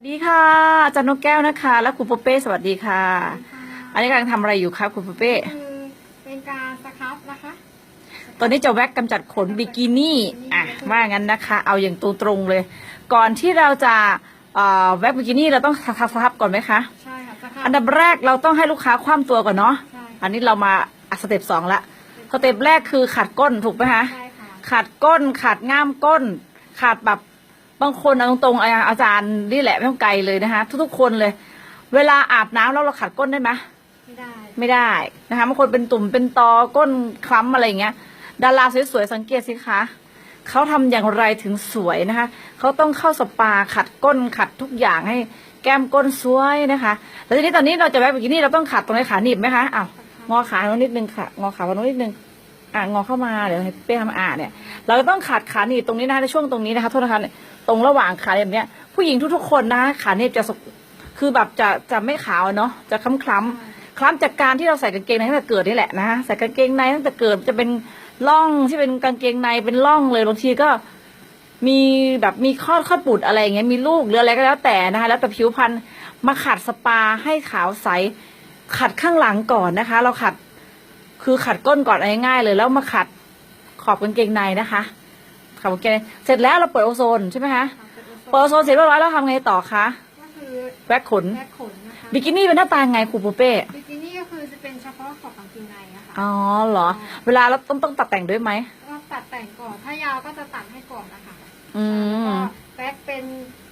สวัสดีค่ะอาจารย์นกแก้วนะคะ และครูปเป้สวัสดีค่ะ อันนี้กำลังทำอะไรอยู่ครับครูปเป้คือเป็นการสครับนะคะตอนนี้จะแว็กกำจัดขนบิกินี่อะว่างั้นนะคะ เอาอย่างตรงๆเลย ก่อนที่เราจะเอ่อแว็กบิกินี่เราต้องทับทับก่อนไหมคะใช่ค่ะสครับอันดับแรกเราต้องให้ลูกค้าคว่ำตัวก่อนเนาะใช่อันนี้เรามาอะสเต็ปสองละสเต็ปแรกคือขัดก้นถูกไหมคะใช่ค่ะขัดก้นขัดง่ามก้น ขัดแบบ บางคนเอาตรงๆอาอาจารย์นี่แหละไม่ต้องไกลเลยนะคะ ทุกๆคนเลย เวลาอาบน้ำแล้วเราขัดก้นได้ไหมไม่ได้ไม่ได้นะคะบางคนเป็นตุ่มเป็นตอก้นคล้ำอะไรอย่างเงี้ย ดาราสวยๆสังเกตสิคะเขาทำอย่างไรถึงสวยนะคะเขาต้องเข้าสปาขัดก้นขัดทุกอย่างให้แก้มก้นสวยนะคะแล้วทีนี้ตอนนี้เราจะแวะไปกินนี่เราต้องขัดตรงไหนขาหนีบไหมคะอ้าวงอขาตรงนิดนึงค่ะ งอขาตรงนิดนึง อะงอเข้ามาเดี๋ยวให้เป้ทำอ่าเนี่ย เราจะต้องขัดขาหนีบตรงนี้นะคะในช่วงตรงนี้นะคะโทษนะคะเนี่ยตรงระหว่างขาแบบเนี้ย ผู้หญิงทุกๆคนนะขาหนีบจะสกคือแบบจะจะไม่ขาวเนาะจะคล้ำคล้ำคล้ำจากการที่เราใส่กางเกงในตั้งแต่เกิดนี่แหละนะคะใส่กางเกงในตั้งแต่เกิดจะเป็นร่องที่เป็นกางเกงในเป็นร่องเลยบางทีก็มีแบบมีข้อข้อปุดอะไรอย่างเงี้ยมีลูกหรืออะไรก็แล้วแต่นะคะแล้วแต่ผิวพรรณมาขัดสปาให้ขาวใสขัดข้างหลังก่อนนะคะ เราขัด คือขัดก้นก่อนเอาง่ายๆเลย แล้วมาขัดขอบกางเกงในนะคะขอบกางเกงในเสร็จแล้วเราเปิดโอโซนใช่ไหมคะค่ะเป็นเปิดโอโซนเสร็จเรียบร้อยแล้วทำไงต่อคะก็คือแว็กขนแพ็คขนนะคะบิกินี่เป็นหน้าตาไงครูปูเป้บิกินี่ก็คือจะเป็นเฉพาะขอบกางเกงในนะคะอ๋อเหรอ เวลาเราต้องต้องตัดแต่งด้วยไหมก็ตัดแต่งก่อนถ้ายาวก็จะตัดให้ก่อนนะคะอืมแล้วก็แพ็คเป็น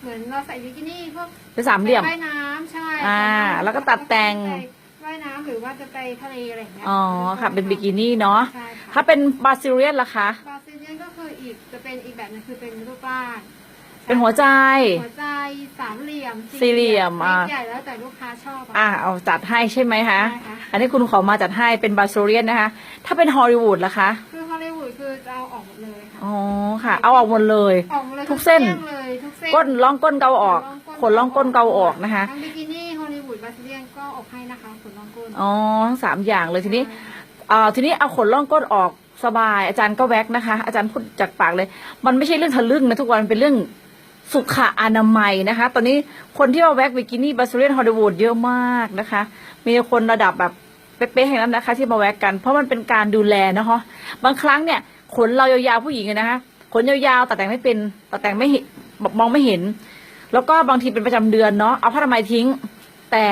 เหมือนเราใส่บิกินี่พวกเป็นสามเหลี่ยมว่ายน้ำใช่อ่า แล้วก็ตัดแต่งว่ายน้ำหรือว่าจะไปทะเลอะไรอย่างเงี้ยอ๋อค่ะ เป็นบิกินี่เนาะใช่ค่ะถ้าเป็นบาซิเรียนล่ะคะบราซิเลียนก็คืออีกจะเป็นอีกแบบหนึงคือเป็นรูปบ้านเป็นหัวใจ หัวใจสามเหลี่ยมสี่เหลี่ยมอะ ใหญ่แล้วแต่ลูกค้าชอบอ่าเอาจัดให้ใช่ไหมคะใช่ค่ะ อันนี้คุณขอมาจัดให้เป็นบาซิเรียนนะคะ ถ้าเป็นฮอลลีวูดล่ะคะ คือฮอลลีวูดคือจะเอาออกหมดเลยค่ะอ๋อค่ะ เอาออกหมดเลย ออกหมดเลยทุกเส้นเลยทุกเส้นก้นล่องก้นเกาออก ขนล่องก้นเกาออกนะคะ ทั้งบิกิ เลียนก็ออกให้นะคะขนล่องก้นอ๋อทั้งสามอย่างเลยทีนี้อ่าทีนี้เอาขนล่องก้นออกสบาย อาจารย์ก็แว็กนะคะ อาจารย์พูดจากปากเลย มันไม่ใช่เรื่องทะลึ่งนะทุกวันเป็นเรื่องสุขอนามัยนะคะ ตอนนี้คนที่มาแว็กบิกินี่บาซิเลียนฮอลลีวูดเยอะมากนะคะ มีคนระดับแบบเป๊ะๆอย่างนั้นนะคะ ที่มาแว็กกัน เพราะมันเป็นการดูแลนะคะบางครั้งเนี่ยขนเรายาวๆผู้หญิงนะคะขนยาวๆตัดแต่งไม่เป็นตัดแต่งไม่เห็นมองไม่เห็น แล้วก็บางทีเป็นประจำเดือนเนาะเอาผ้าทำไมยทิ้ง แต่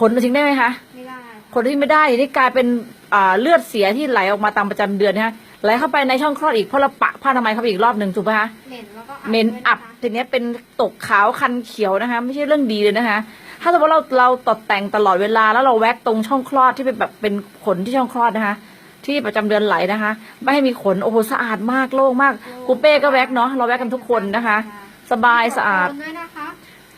ขนเราทิ้งได้ไหมคะไม่ได้คนที่ไม่ได้นี่กลายเป็นอ่าเลือดเสียที่ไหลออกมาตามประจำเดือนนะฮะไหลเข้าไปในช่องคลอดอีกเพราะเราปะผ้าทำไมยเข้าไปอีกรอบหนึ่งถูกไหมคะเหม็นแล้วก็เหม็นอับด้วยะคะทีเนี้ยเป็นตกขาวคันเขียวนะคะ ไม่ใช่เรื่องดีเลยนะคะ ถ้าสมมติเราเราตดแต่งตลอดเวลาแล้วเราแว็กตรงช่องคลอดที่เป็นแบบเป็นขนที่ช่องคลอดนะคะ ที่ประจำเดือนไหลนะคะ ไม่ให้มีขนโอ้โหสะอาดมากโล่งมากครูเป้ก็แว็กเนาะเราแว็กกันทุกคนนะคะ สบายสะอาด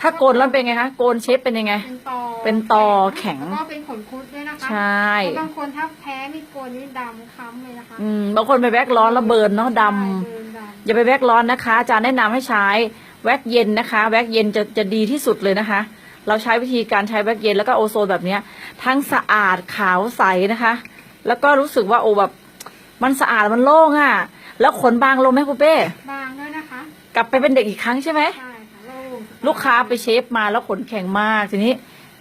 ถ้าโกนแล้วเป็นไงคะโกนเชฟเป็นยังไง เป็นตอเป็นตอแข็งแล้วก็เป็นขนคุดด้วยนะคะใช่เพราะบางคนถ้าแพ้มีโกนนี่ดำคล้ำเลยนะคะอืมบางคนไปแว็กร้อนแล้วเบิร์นเนาะดำใช่เดินดำอย่าไปแว็กร้อนนะคะอาจารย์แนะนำให้ใช้แว็กเย็นนะคะ แว็กเย็นจะจะดีที่สุดเลยนะคะ เราใช้วิธีการใช้แว็กเย็นแล้วก็โอโซนแบบเนี้ยทั้งสะอาดขาวใสนะคะ แล้วก็รู้สึกว่าโอ้แบบมันสะอาดมันโล่งอะ่ะ แล้วขนบางลงไหมคุณเป้บางด้วยนะคะ กลับไปเป็นเด็กอีกครั้งใช่ไหมใช่ค่ะโล่ง ลูกค้าไปเชฟมาแล้วขนแข็งมากทีนี้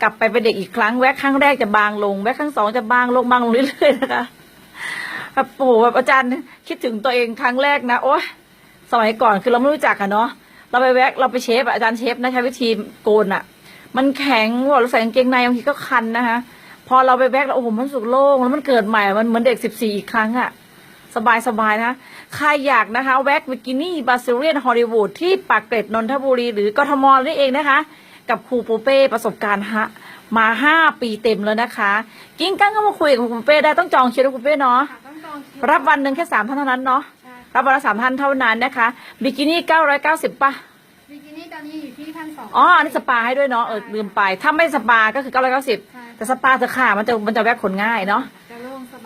กลับไปเป็นเด็กอีกครั้งแว็กครั้งแรกจะบางลงแว็กครั้งสองจะบางลงบางลงเรื่อยๆนะคะแบบโอ้โหแบบอาจารย์คิดถึงตัวเองครั้งแรกนะโอ๊ยสมัยก่อนคือเราไม่รู้จักอะเนาะเราไปแว็กเราไปเชฟอาจารย์เชฟนะใช้วิธีโกนอะมันแข็งว่าเราใส่กางเกงในบางทีก็คันนะคะพอเราไปแว็กแล้วโอ้โหมันสุกโล่งแล้วมันเกิดใหม่มันเหมือนเด็กสิบสี่อีกครั้งอะ สบายสบายๆนะ ใครอยากนะคะ แว็กบิกินี่บาซิเลียนฮอลลีวูดที่ปากเกร็ดนนทบุรีหรือกทมนี่เองนะคะ กับครูปูเป้ประสบการณ์ฮะมาห้าปีเต็มแล้วนะคะ กิ้งกั้งก็มาคุยกับครูปูเป้ได้ต้องจองคิวนะครูปูเป้เนาะค่ะต้องจองคิวรับวันหนึ่งแค่สามท่านเท่านั้นเนาะใช่รับวันละสามท่านเท่านั้นนะคะบิกินี่เก้าร้อยเก้าสิบป่ะบิกินี่ตอนนี้อยู่ที่พันสองอ๋ออันนี้สปาให้ด้วยเนาะเออลืมไปถ้าไม่สปาก็คือเก้าร้อยเก้าสิบใช่แต่สปาเถอะค่ะมันจะมันจะแวกขนง่ายเนาะ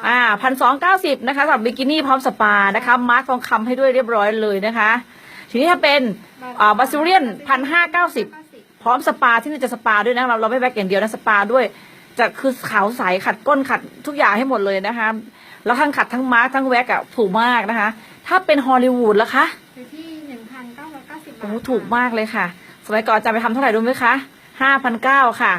อ่าพันสองเก้าสิบนะคะสำหรับบิกินี่พร้อมสปานะคะมาร์คทองคำให้ด้วยเรียบร้อยเลยนะคะ ทีนี้ถ้าเป็นอ่าบาซิเลียนพันห้าเก้าสิบพร้อมสปาที่นี่จะสปาด้วยนะเราเราไม่แบ็กอย่างเดียวนะสปาด้วย จะคือขาวใสขัดก้นขัดทุกอย่างให้หมดเลยนะคะแล้วทั้งขัดทั้งมาร์คทั้งแว็กอะถูกมากนะคะ ถ้าเป็นฮอลลีวูดล่ะคะอยู่ที่หนึ่งพันเก้าร้อยเก้าสิบบาทโอ้โหถูกมากเลยค่ะ สมัยก่อนอาจารย์ไปทำเท่าไหร่รู้ไหมคะห้าพันเก้าค่ะ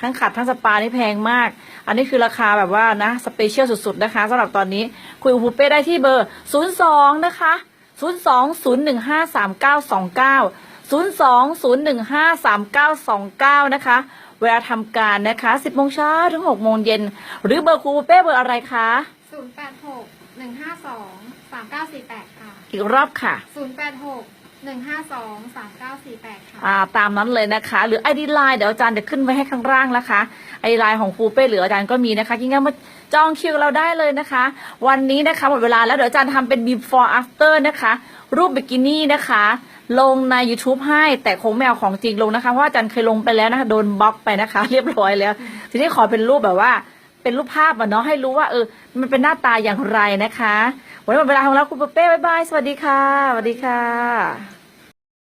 ทั้งขัดทั้งสปานี่แพงมาก อันนี้คือราคาแบบว่านะสเปเชียลสุดๆนะคะสำหรับตอนนี้คุยกับปูเป้ได้ที่เบอร์ 02 นะคะ 02-015-3929 02-015-3929นะคะ เวลาทำการนะคะ 10โมงเช้าถึง6โมงเย็น หรือเบอร์ครูปูเป้เบอร์อะไรคะศูนย์แปดหกหนึ่งห้าสองสามเก้าสี่แปดค่ะ อีกรอบค่ะศูนย์แปด หนึ่งห้าสองสามเก้าสี่แปดค่ะ อ่าตามนั้นเลยนะคะ หรือ ID Line เดี๋ยวอาจารย์จะขึ้นไว้ให้ข้างล่างนะคะ ID Line ของครูเป้หรืออาจารย์ก็มีนะคะยิ่งๆมาจองคิวเราได้เลยนะคะ วันนี้นะคะหมดเวลาแล้วเดี๋ยวอาจารย์ทำเป็น before after นะคะ รูปบิกินี่นะคะ ลงใน YouTube ให้แต่คงไม่เอาของจริงลงนะคะเพราะว่าอาจารย์เคยลงไปแล้วนะคะโดนบล็อกไปนะคะ เรียบร้อยแล้ว ทีนี้ขอเป็นรูปแบบว่าเป็นรูปภาพอะเนาะให้รู้ว่าเออมันเป็นหน้าตาอย่างไรนะคะวันนี้หมดเวลาของเราคุณเป้บ๊ายบายสวัสดีค่ะสวัสดีค่ะ